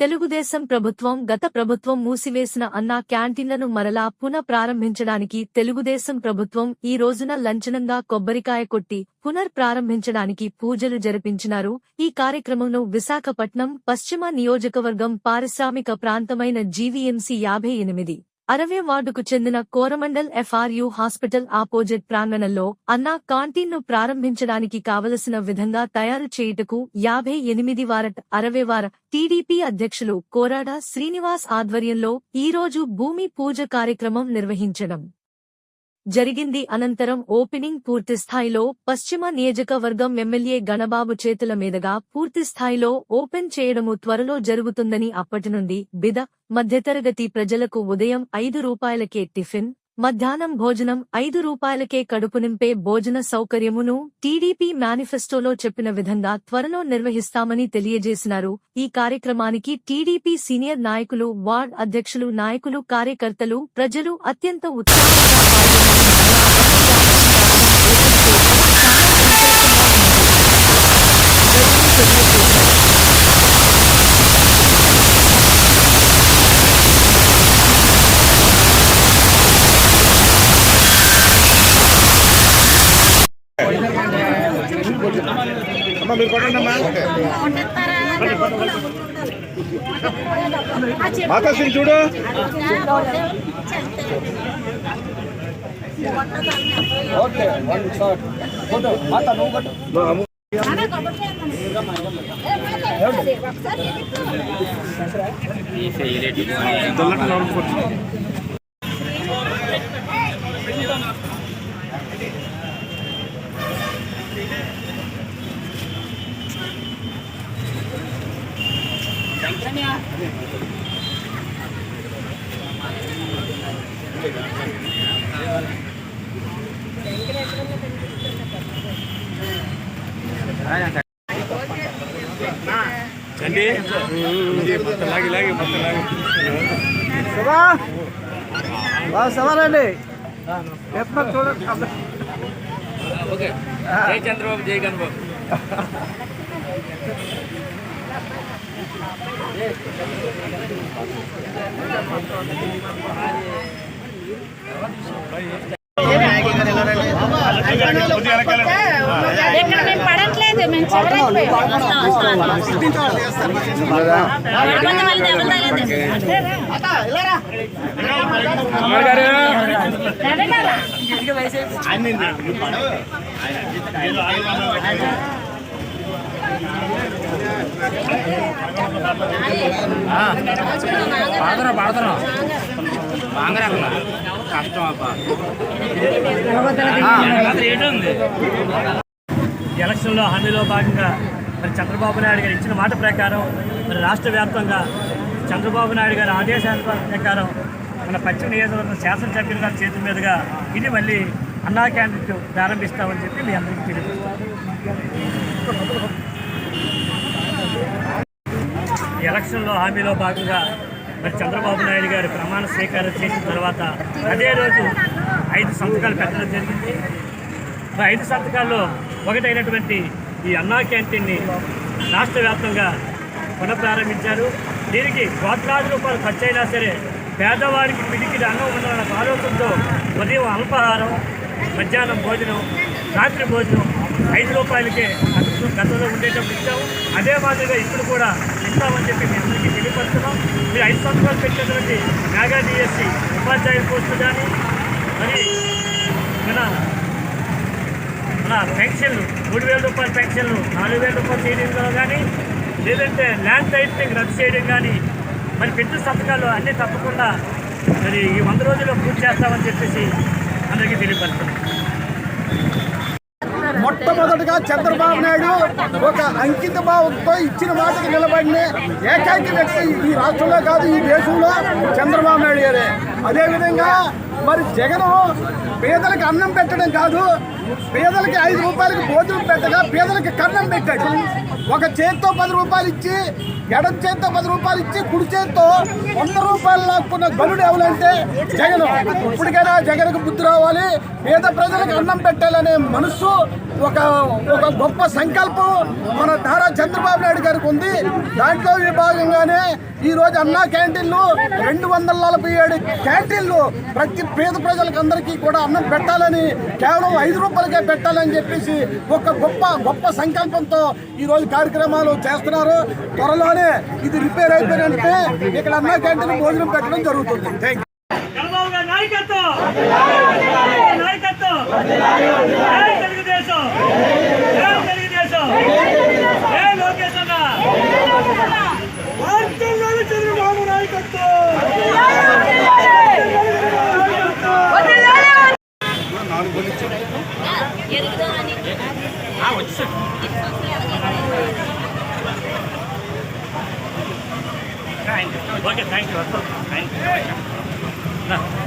తెలుగుదేశం ప్రభుత్వం గత ప్రభుత్వం మూసివేసిన అన్నా క్యాంటీన్లను మరలా పునః ప్రారంభించడానికి తెలుగుదేశం ప్రభుత్వం ఈ రోజున లంచనంగా కొబ్బరికాయ కొట్టి పునర్ ప్రారంభించడానికి పూజలు జరిపించినారు. ఈ కార్యక్రమంలో విశాఖపట్నం పశ్చిమ నియోజకవర్గం పారిశ్రామిక ప్రాంతమైన జీవీఎంసీ యాభై ఎనిమిది. అరవై వార్డుకు చెందిన కోరమండల్ ఎఫ్ఆర్యు హాస్పిటల్ ఆపోజిట్ ప్రాంగణంలో అన్నా కాంటీన్ను ప్రారంభించడానికి కావలసిన విధంగా తయారు చేయుటకు యాభై ఎనిమిది వారట్ అరవై వార టీడీపీ అధ్యక్షులు కోరాడ శ్రీనివాస్ ఆధ్వర్యంలో ఈరోజు భూమి పూజ కార్యక్రమం నిర్వహించడం. జరిగింది. అనంతరం ఓపెనింగ్ పూర్తిస్థాయిలో పశ్చిమ నియోజకవర్గం ఎమ్మెల్యే గణబాబు చేతుల మీదుగా పూర్తిస్థాయిలో ఓపెన్ చేయడము త్వరలో జరుగుతుందని అప్పటి నుండి బిద మధ్యతరగతి ప్రజలకు ఉదయం ఐదు రూపాయలకే టిఫిన్ మధ్యాహ్నం భోజనం ఐదు రూపాయలకే కడుపు నింపే భోజన సౌకర్యమును టీడీపీ మేనిఫెస్టోలో చెప్పిన విధంగా త్వరలో నిర్వహిస్తామని తెలియజేసినారు. ఈ కార్యక్రమానికి టీడీపీ సీనియర్ నాయకులు వార్డ్ అధ్యక్షులు నాయకులు కార్యకర్తలు ప్రజలు అత్యంత ఉత్సాహంగా అమ్మ మీరు అమ్మా. మాతాశ్రీ చూడు. Okay one shot. ఫోటో మాత నువ్వు కొట్టు. చండి మొత్తం లాగి సవాలండి చూడండి జై చంద్రబాబు జై గణబాబు ఇక్కడ మేము పడట్లేదు మేము పాడతారా పాడతారా బాగా కష్టం అబ్బా. ఏంటుంది ఎలక్షన్లో హామీలో భాగంగా మరి చంద్రబాబు నాయుడు గారు ఇచ్చిన మాట ప్రకారం మరి రాష్ట్ర వ్యాప్తంగా చంద్రబాబు నాయుడు గారి ఆదేశాల ప్రకారం మన పశ్చిమ నియోజకవర్గం శాసనసభ్యులు గారి చేతుల మీదుగా ఇది మళ్ళీ అన్నా క్యాండిడేట్ ప్రారంభిస్తామని చెప్పి మీ అందరికీ తెలియజేస్తాం ఎలక్షన్లో హామీలో భాగంగా మరి చంద్రబాబు నాయుడు గారు ప్రమాణ స్వీకారం చేసిన తర్వాత అదే రోజు ఐదు సంతకాలు పెట్టడం జరిగింది. ఐదు సంతకాల్లో ఒకటైనటువంటి ఈ అన్నా క్యాంటీన్ని రాష్ట్ర వ్యాప్తంగా పునఃప్రారంభించారు. దీనికి కోట్లాది రూపాయలు ఖర్చు అయినా సరే పేదవారికి పిడికిడి అన్నం ఉండాలన్న ఆలోచనతో ఉదయం అల్పాహారం మధ్యాహ్నం భోజనం రాత్రి భోజనం ఐదు రూపాయలకే గతంలో ఉండేటప్పుడు ఇచ్చాము. అదే మాదిరిగా ఇప్పుడు కూడా ఇస్తామని చెప్పి మీ అందరికీ తెలియపరుస్తున్నాం. మీరు ఐదు సంవత్సరాలు పెట్టినటువంటి మెగా డిఎస్సి ఉపాధ్యాయుల పోస్టులు కానీ మరి మన పెన్షన్లు మూడు వేల రూపాయల పెన్షన్లు నాలుగు వేల రూపాయలు చేయడంలో కానీ లేదంటే ల్యాండ్ టైటిలింగ్ రద్దు చేయడం కానీ మరి పెద్ద సంతకాలు అన్నీ తప్పకుండా మరి ఈ వంద రోజుల్లో పూర్తి చేస్తామని చెప్పేసి అందరికీ తెలియపరుస్తున్నాం. మొట్టమొదటిగా చంద్రబాబు నాయుడు ఒక అంకిత భావంతో ఇచ్చిన మాటకు నిలబడిన ఏకైక వ్యక్తి ఈ రాష్ట్రంలో కాదు ఈ దేశంలో చంద్రబాబు నాయుడు గారే. అదేవిధంగా మరి జగన్ పేదలకు అన్నం పెట్టడం కాదు పేదలకి ఐదు రూపాయలకి భోజనం పెట్టగా పేదలకి కన్నం పెట్టాడు. ఒక చేత్తో పది రూపాయలు ఇచ్చి ఎడం చేత్తో పది రూపాయలు ఇచ్చి కుడి చేత్తో వంద రూపాయలు లాక్కున్న బలుడు ఎవరంటే జగన్. ఇప్పటికైనా జగన్కు బుద్ధి రావాలి. పేద ప్రజలకు అన్నం పెట్టాలనే మనస్సు ఒక ఒక గొప్ప సంకల్పం మన తారా చంద్రబాబు నాయుడు గారికి ఉంది. దాంట్లో విభాగంగానే ఈరోజు ఈ రోజు అన్నా క్యాంటీన్లు రెండు వందల నలభై ఏడు క్యాంటీన్లు ప్రతి పేద ప్రజలకు అందరికీ కూడా అన్నం పెట్టాలని కేవలం ఐదు రూపాయలకే పెట్టాలని చెప్పేసి ఒక గొప్ప గొప్ప సంకల్పంతో ఈ రోజు కార్యక్రమాలు చేస్తున్నారు. త్వరలోనే ఇది రిపేర్ అయిపోయినంటే ఇక్కడ అన్నా క్యాంటీన్ భోజనం పెట్టడం జరుగుతుంది. థ్యాంక్ చంద్రబాబు గారి నాయకత్వం నాయకత్వం జై తెలుగుదేశం జై తెలుగుదేశం జై లోకేష్ అన్న వర్ధిల్లాలి చంద్రబాబు నాయకత్వం okay thank you thank you